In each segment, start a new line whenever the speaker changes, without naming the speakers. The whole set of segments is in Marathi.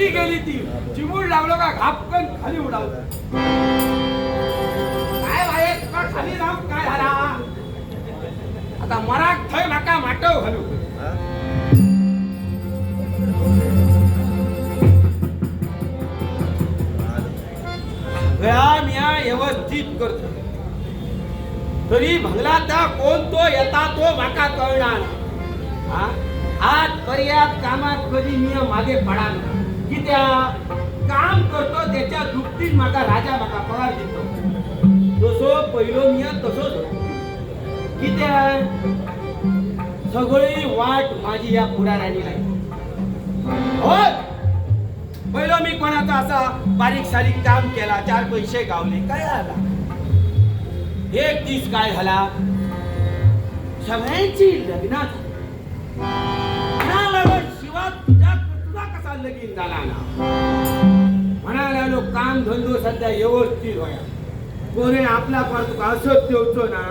वरती गेली ती. चिमूड लावलं का घापकन खाली उडावलं काय तुका खाली राम काय झाला? आता मराक थंय नका माटव घालू. गया मिया व्यवस्थित करतो. तरी भंगला त्या कोण तो येता तो माका कळणार आज पर्यात कामात कधी मी मागे पडाल कित्या काम करतो त्याच्या दुपटीत म्हाका राजा माका पगार देतो. जसो पहिलो मी तसोच कित्या सगळी वाट माझी या पुढाराणी लागली होय पहिलो मी कोणाचा असा बारीक सारीक काम केला चार पैसे गावले काय आला? एक दिस काय झाला? सगळ्यांची लग्न तुझा लगीन झाला ना. म्हणाला लो काम धंदो सध्या व्यवस्थित होया. कोणी आपला पर तुका असंच ना?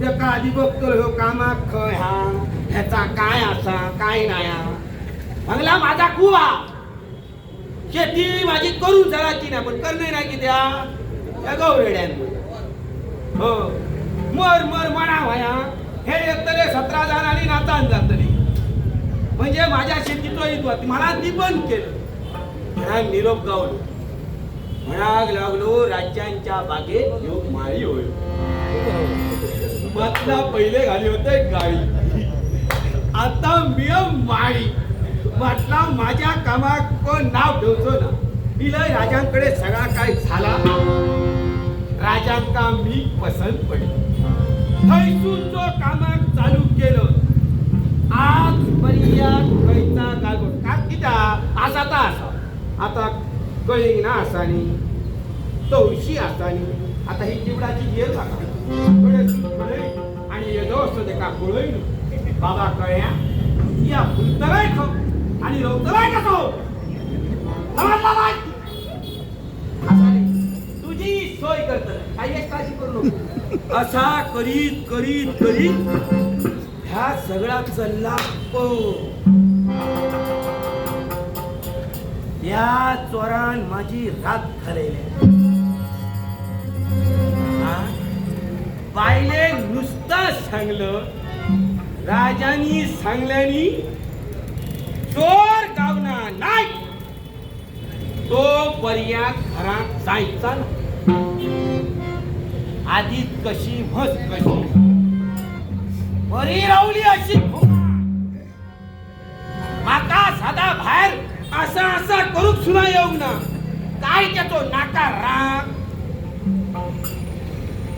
ते का आधी बघतो ह्यो कामाक खय हा? ह्याचा काय असा? काय नाही हा. म्हणला माझा कुवा. शेती माझी करून जगाची ना पण करणे नाही की त्या गौरेड्यान हो. मर मर म्हणा व्हाया हे येतले सतरा जण आणि नातान जातली. म्हणजे माझ्या शेतीचो इतवत मला ती बंद केलं. म्हणा निरोप गावलो. म्हणाग लागलो राज्यांच्या बागेत ह्यो माळी होय. मतला पहिले घाली होते गाळी. आता मी माळी. म्हटला माझ्या कामाक कोण नाव ठेवतो ना? इलय राजांकडे सगळा काय झाला? राजांका मी पसंत पडली. थैसून जो कामाक चालू केलं आज पर्यात खयचा गालबोट का किता असा ता असा आता कळींग ना तवशी असानी. आता ही चिवडाची जेल जाता आणि येदो असतो ते का कळई बाबा कळ्या या फुलतराय खो आणि रवतराय कसो समजला तुझी सोय करत काही एक काळजी करू नको. असा करीत करीत करीत ह्या सगळा चल्ला या चोरान माझी रात घालयली हा? बायले नुसतं सांगलं राजानी सांगल्यानी चोर गावना नाही तो पर्या घरात जायचा ना कशी म्हस कशी बरी रावली अशी भोंगा. माका सदा बाहेर असा असा करूक सुना येऊ ना. काय त्याचो नाका राग?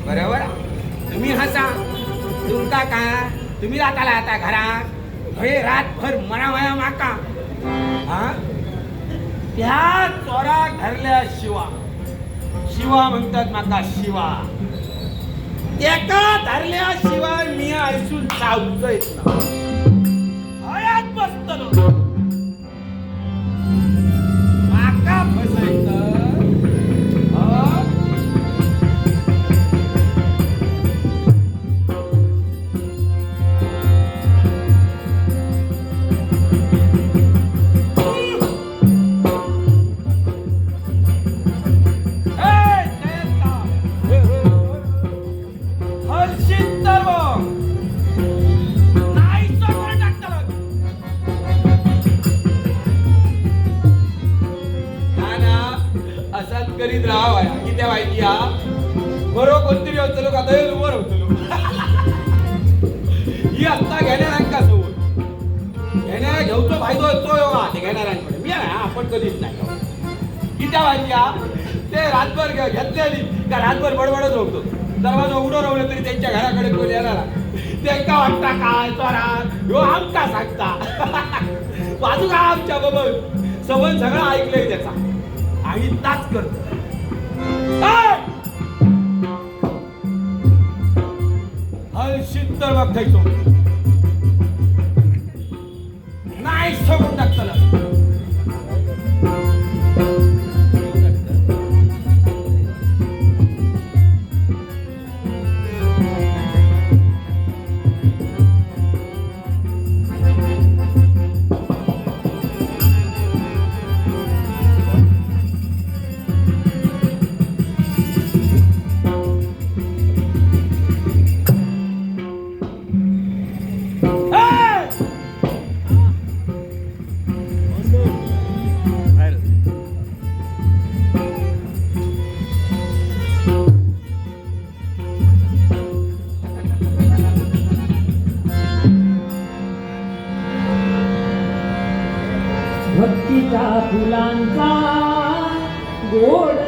बरोबर? तुम्ही हसा. तुमका का? तुम्ही जाताला आता घरात? हे रातभर मनावया माका. हा? त्या चोरा धरल्या शिवा. शिवा म्हणतात माका शिवा. एका धरल्या शिवाय मी ऐसून चावतोय ना हयात बसतलो असाच करीत राहा किती माहिती हा. बरो कोणतरी होतलो का? दय उभं होतलो. ही आत्ता घेणाऱ्यांका सोबत. घेणाऱ्या घेऊचो फायदो होतो योगा ते घेणाऱ्यांकडे. मी आपण कधीच नाही किती माहिती हा. ते रातभर घेतलेली का रातभर बडबडत होतो. दरवाजा उडो रावलं तरी त्यांच्या घराकडे कोण येणार त्यांका वाटता काय चोरा. ह्यो आमका सांगता. बाजू का आमच्या बबल सवन सगळं ऐकलंय त्याचा. आणि ताच करत. हलशीत तर बघायचो नाही सोडून
टाकताना good.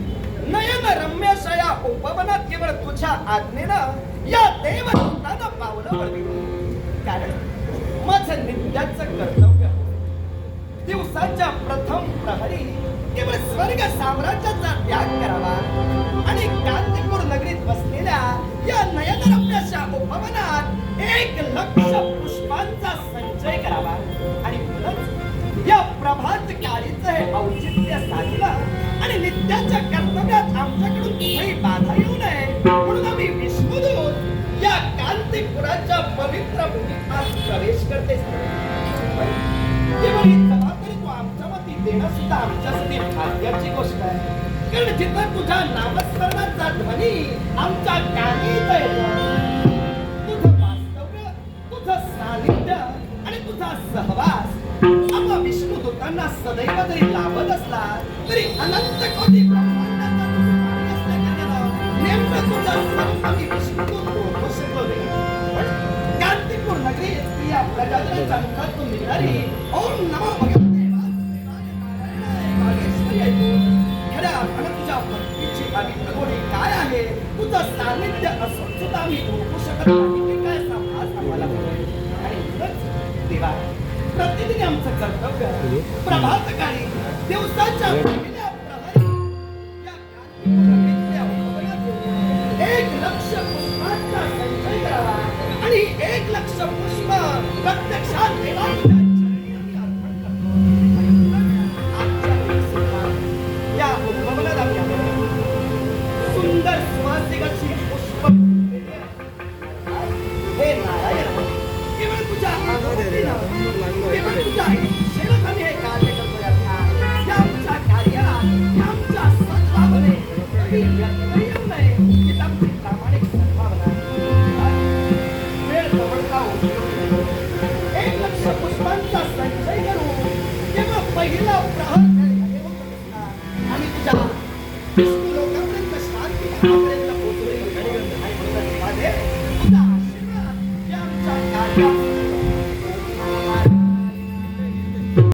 नयन रम्य अशा उपवनात केवळ तुझ्या आज्ञेनं या देवदूतानं पावलं वळली कारण माझं नित्याच कर्तव्य दिवसाच्या प्रथम प्रहरी केवळ स्वर्ग साम्राज्याचा त्याग करावा आणि कांतीपूर नगरीत बसलेल्या या नयनरम्याच्या उपवनात एक लक्ष पुष्पांचा संचय करावा आणि म्हणूनच या प्रभात काळीचं हे औचित्य साधलं आणि नित्याच्या आमच्याकडून काही बाधा येऊ नये. म्हणून आम्ही विष्णुदूत या कांतीपुराच्या पवित्र भूमीत प्रवेश करते. जबाबदारी तू आमच्या देणं सुद्धा आमच्यासाठी भाग्याची गोष्ट आहे. कारण जिथं तुझ्या नामस्मरणाचा ध्वनी आमच्या कानी तुझं वास्तव्य तुझं सानिध्य आणि तुझा सहवास. आम्हा विष्णू सदैव जरी लाभत असला तरी अनंत कोटी ब्रह्मा प्रतिदिन आमचं कर्तव्य प्रभात काळी दिवसाच्या एक लक्ष पुष्प प्रत्यक्षात देवाच्या चरणी आम्ही अर्पण करतो. आजच्या दिवशीला या सुंदर सुहासिकाची पुष्प वेळ जवळचा उपयोग